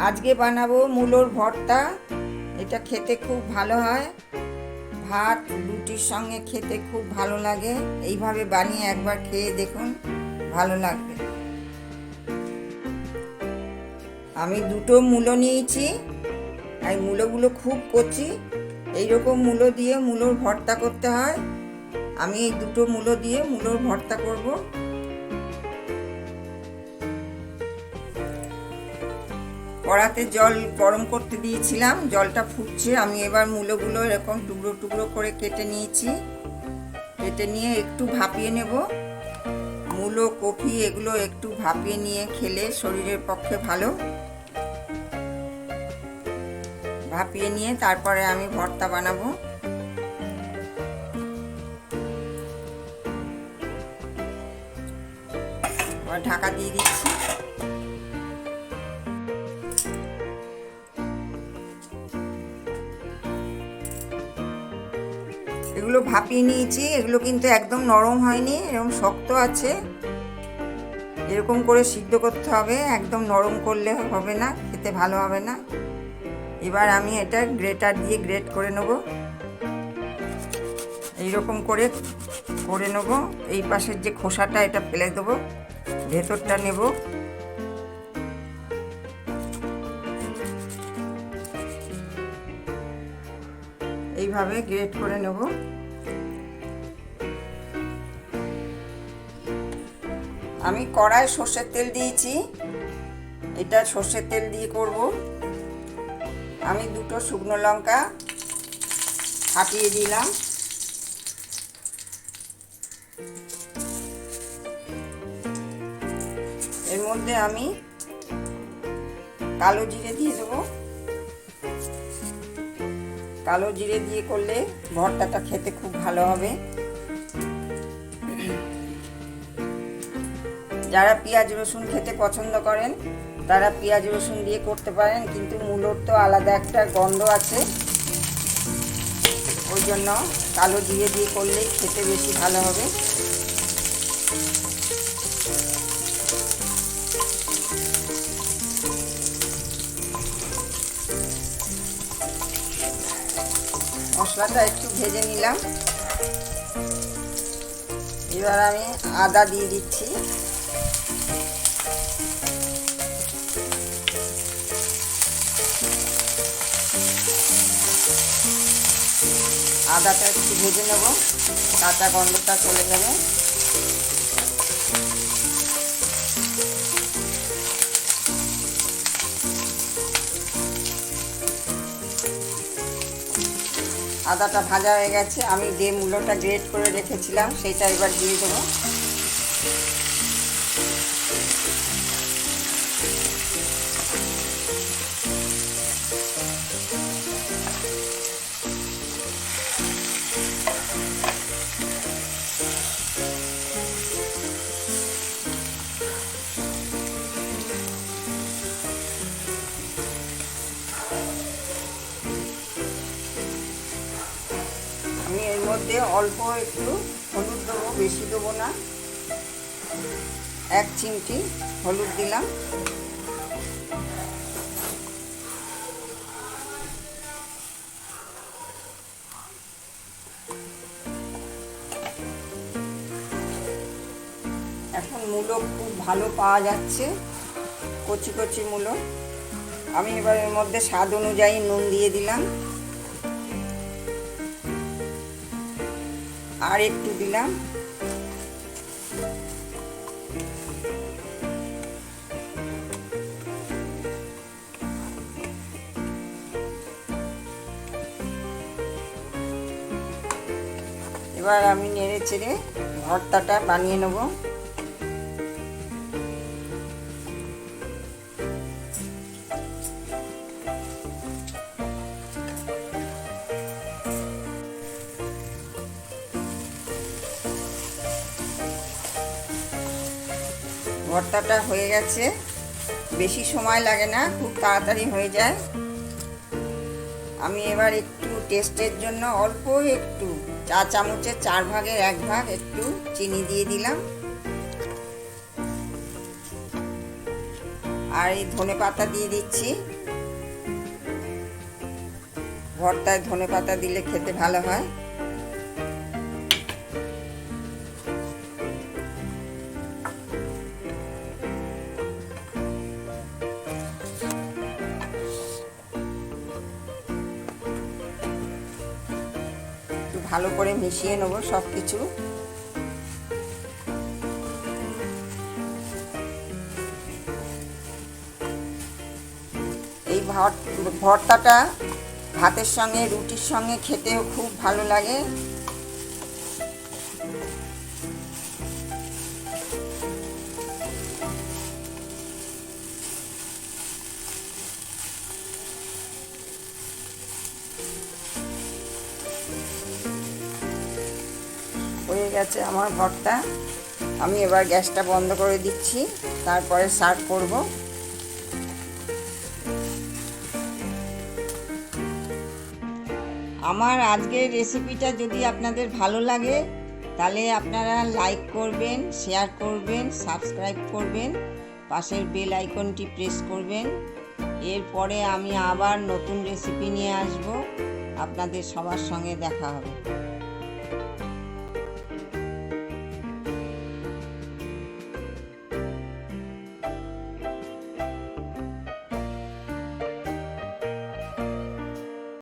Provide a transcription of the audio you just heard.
আজকে বানাবো মূলোর ভর্তা। এটা খেতে খুব ভালো হয়। ভাত, রুটির সঙ্গে খেতে খুব ভালো লাগে। এইভাবে বানিয়ে একবার খেয়ে দেখুন, ভালো লাগবে। আমি দুটো মূলো নিয়েছি। আর মূলোগুলো খুব কচি। এইরকম মূলো দিয়ে মূলোর ভর্তা করতে হয়। আমি এই দুটো মূলো দিয়ে মূলোর ভর্তা করব। কড়াতে জল গরম করতে দিয়েছিলাম, জলটা ফুটছে। আমি এবার মূলোগুলো এরকম টুকরো টুকরো করে কেটে নিয়েছি। কেটে নিয়ে একটু ভাপিয়ে নেব। মূলো, কফি এগুলো একটু ভাপিয়ে নিয়ে খেলে শরীরের পক্ষে ভালো। ভাপিয়ে নিয়ে তারপরে আমি ভর্তা বানাবো। ঢাকা দিয়ে দিচ্ছি। এগুলো ভাপিয়ে নিয়েছি, এগুলো কিন্তু একদম নরম হয়নি, এরকম শক্ত আছে। এরকম করে সিদ্ধ করতে হবে, একদম নরম করলে হবে না, খেতে ভালো হবে না। এবার আমি এটা গ্রেটার দিয়ে গ্রেট করে নেব। এইরকম করে করে নেব, এই পাশের যে খোসাটা এটা ফেলে দেবো, ভেতরটা নেব। এইভাবে গ্রেট করে নেব। আমি কড়ায় সর্ষের তেল দিয়েছি। এটা সর্ষের তেল দিয়ে করব। আমি দুটো শুকনো লঙ্কা ফাটিয়ে দিলাম। এর মধ্যে আমি কালো জিরে দিয়ে দেবো। কালো জিরে দিয়ে করলে ভর্তাটা খেতে খুব ভালো হবে। যারা পেঁয়াজ রসুন খেতে পছন্দ করেন, তারা পেঁয়াজ রসুন দিয়ে করতে পারেন, কিন্তু মূলোর তো আলাদা একটা গন্ধ আছে। ওই জন্য কালো জিরে দিয়ে করলে খেতে বেশি ভালো হবে। মশলাটা একটু ভেজে নিলাম। এবার আমি আদা দিয়ে দিচ্ছি। আদাটা একটু ভেজে নেব। কাঁচা গন্ধটা চলে যাবে আদাটা ভাজা হয়ে গেছে। আমি যে মূলোটা গ্রেট করে রেখেছিলাম, সেটা এবার দিয়ে দেবো। মধ্যে অল্প একটু হলুদ দেবো, বেশি দেবো না। এক চিমটি হলুদ দিলাম। এখন মূলো খুব ভালো পাওয়া যাচ্ছে, কচি কচি মূলো। আমি এবার এর মধ্যে স্বাদ অনুযায়ী নুন দিয়ে দিলাম। আর একটু দিলাম। এবার আমি নেড়ে চেড়ে ভর্তাটা বানিয়ে নেব। ভর্তাটা হয়ে গেছে। বেশি সময় লাগে না, খুব তাড়াতাড়ি হয়ে যায়। আমি এবার একটু টেস্টের জন্য অল্প একটু চা চামচের চার ভাগের এক ভাগ একটু চিনি দিয়ে দিলাম। আর এই ধনে পাতা দিয়ে দিচ্ছি। ভর্তায় ধনে পাতা দিলে খেতে ভালো হয়। ভালো করে মিশিয়ে নেব সব কিছু এই ভর- ভর্তাটা ভাতের সঙ্গে, রুটির সঙ্গে খেতেও খুব ভালো লাগে। গেছে আমার ভর্তা। আমি এবার গ্যাসটা বন্ধ করে দিচ্ছি, তারপরে সার্ভ করব। আমার আজকের রেসিপিটা যদি আপনাদের ভালো লাগে, তাহলে আপনারা লাইক করবেন, শেয়ার করবেন, সাবস্ক্রাইব করবেন, পাশের বেল আইকনটি প্রেস করবেন। এরপরে আমি আবার নতুন রেসিপি নিয়ে আসব। আপনাদের সবার সঙ্গে দেখা হবে।